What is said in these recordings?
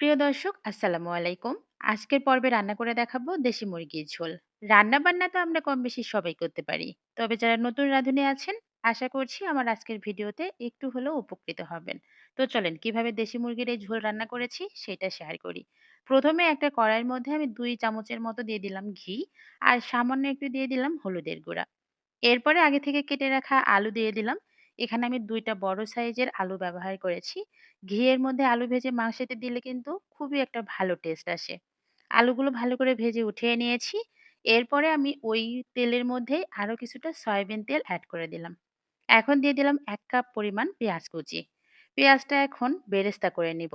প্রিয় দর্শক, আসসালামু আলাইকুম। আজকের পর্বে রান্না করে দেখাবো দেশি মুরগির ঝোল। রান্না বান্না তো আমরা কম বেশি সবাই করতে পারি। তবে যারা নতুন রাঁধুনি আছেন, আশা করছি আমার আজকের ভিডিওতে একটু হলেও উপকৃত হবেন। তো চলেন, কীভাবে দেশি মুরগির এই ঝোল রান্না করেছি সেটা শেয়ার করি। প্রথমে একটা কড়াইয়ের মধ্যে আমি দুই চামচের মতো দিয়ে দিলাম ঘি আর সামান্য একটু দিয়ে দিলাম হলুদের গুঁড়া। এরপরে আগে থেকে কেটে রাখা আলু দিয়ে দিলাম। এখানে আমি দুইটা বড় সাইজের আলু ব্যবহার করেছি। ঘিয়ের মধ্যে আলু ভেজে মাংসেতে দিলে কিন্তু খুবই একটা ভালো টেস্ট আসে। আলুগুলো ভালো করে ভেজে উঠিয়ে নিয়েছি। এরপরে আমি ওই তেলের মধ্যে আরও কিছুটা সয়াবিন তেল অ্যাড করে দিলাম। এখন দিয়ে দিলাম এক কাপ পরিমাণ পেঁয়াজ কুচি। পেঁয়াজটা এখন বেরেস্তা করে নিব।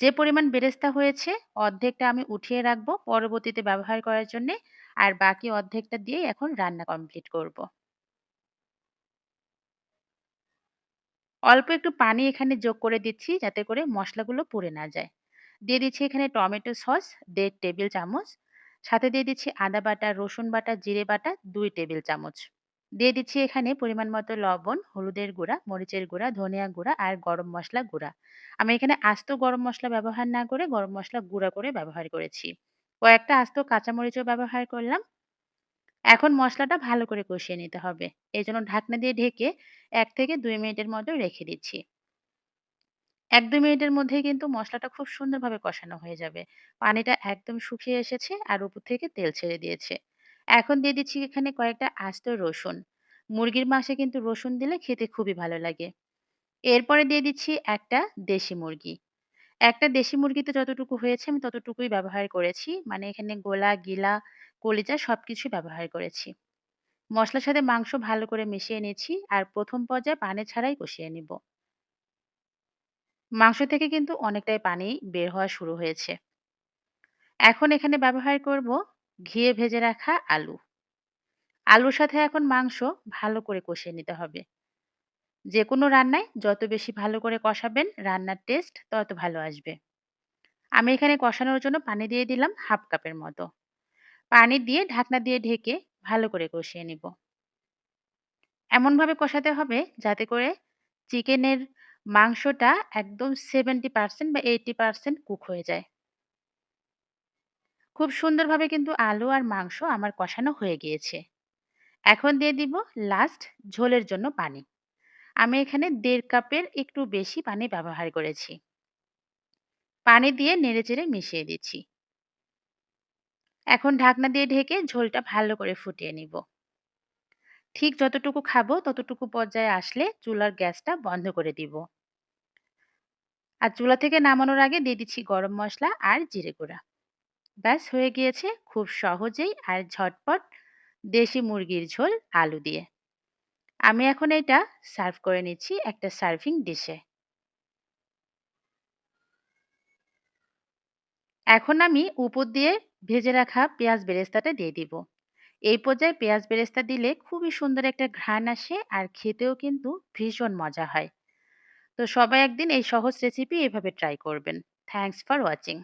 যে পরিমাণ বেরেস্তা হয়েছে অর্ধেকটা আমি উঠিয়ে রাখব পরবর্তীতে ব্যবহার করার জন্যে। আর বাকি অর্ধেকটা দিয়ে এখন রান্না কমপ্লিট করব। অল্প একটু পানি এখানে যোগ করে দিচ্ছি যাতে করে মশলাগুলো পুড়ে না যায়। দিয়ে দিচ্ছি এখানে টমেটো সস, দেড় টেবিল চামচ। সাথে দিয়ে দিচ্ছি আদা বাটা, রসুন বাটা, জিরে বাটা, দুই টেবিল চামচ। দিয়ে দিচ্ছি এখানে পরিমাণ মতো লবণ, হলুদের গুঁড়া, মরিচের গুঁড়া, ধনিয়া গুঁড়া আর গরম মশলা গুঁড়া। আমি এখানে আস্ত গরম মশলা ব্যবহার না করে গরম মশলা গুঁড়া করে ব্যবহার করেছি। কয়েকটা আস্ত কাঁচামরিচও ব্যবহার করলাম। এখন মশলাটা ভালো করে কষিয়ে নিতে হবে। এই জন্য ঢাকনা দিয়ে ঢেকে এক থেকে দুই মিনিটের মতো রেখে দিচ্ছি। এক দুই মিনিটের মধ্যেই কিন্তু মশলাটা খুব সুন্দরভাবে কষানো হয়ে যাবে। পানিটা একদম শুকিয়ে এসেছে আর উপর থেকে তেল ছেড়ে দিয়েছে। এখন দিয়ে দিচ্ছি এখানে কয়েকটা আস্ত রসুন। মুরগির মাংসে কিন্তু রসুন দিলে খেতে খুবই ভালো লাগে। এরপরে দিয়ে দিচ্ছি একটা দেশি মুরগি। একটা দেশি মুরগিতে যতটুকু হয়েছে আমি ততটুকুই ব্যবহার করেছি। মানে এখানে গোলা, গিলা কলিজা সবকিছু ব্যবহার করেছি। মশলার সাথে মাংস ভালো করে মিশিয়ে নিয়েছি আর প্রথম পর্যায়ে পানি ছাড়াই কষিয়ে নিব। মাংস থেকে কিন্তু অনেকটাই পানি বের হওয়া শুরু হয়েছে। এখন এখানে ব্যবহার করব ঘিয়ে ভেজে রাখা আলু। আলুর সাথে এখন মাংস ভালো করে কষিয়ে নিতে হবে। যে কোনো রান্নায় যত বেশি ভালো করে কষাবেন রান্নার টেস্ট তত ভালো আসবে। আমি এখানে কষানোর জন্য পানি দিয়ে দিলাম হাফ কাপের মতো। পানি দিয়ে ঢাকনা দিয়ে ঢেকে ভালো করে কষিয়ে নিব। এমনভাবে কষাতে হবে যাতে করে চিকেনের মাংসটা একদম সেভেন্টি পার্সেন্ট বা এইটি পার্সেন্ট কুক হয়ে যায়। খুব সুন্দরভাবে কিন্তু আলু আর মাংস আমার কষানো হয়ে গিয়েছে। এখন দিয়ে দিব লাস্ট ঝোলের জন্য পানি। আমি এখানে দেড় কাপের একটু বেশি পানি ব্যবহার করেছি। পানি দিয়ে নেড়েচেড়ে মিশিয়ে দিচ্ছি। এখন ঢাকনা দিয়ে ঢেকে ঝোলটা ভালো করে ফুটিয়ে নিব। ঠিক যতটুকু খাব ততটুকু পর্যায়ে আসলে চুলার গ্যাসটা বন্ধ করে দিব। আর চুলা থেকে নামানোর আগে দিয়ে দিচ্ছি গরম মশলা আর জিরে গুঁড়া। ব্যাস, হয়ে গিয়েছে খুব সহজেই আর ঝটপট দেশি মুরগির ঝোল আলু দিয়ে। আমি এখন এটা সার্ভ করে নিচ্ছি একটা সার্ভিং ডিশে। এখন আমি উপর দিয়ে ভেজে রাখা পেঁয়াজ বেরেস্তাটা দিয়ে দিব। এই পর্যায়ে পেঁয়াজ বেরেস্তা দিলে খুবই সুন্দর একটা ঘ্রাণ আসে আর খেতেও কিন্তু ভীষণ মজা হয়। তো সবাই একদিন এই সহজ রেসিপি এভাবে ট্রাই করবেন। Thanks for watching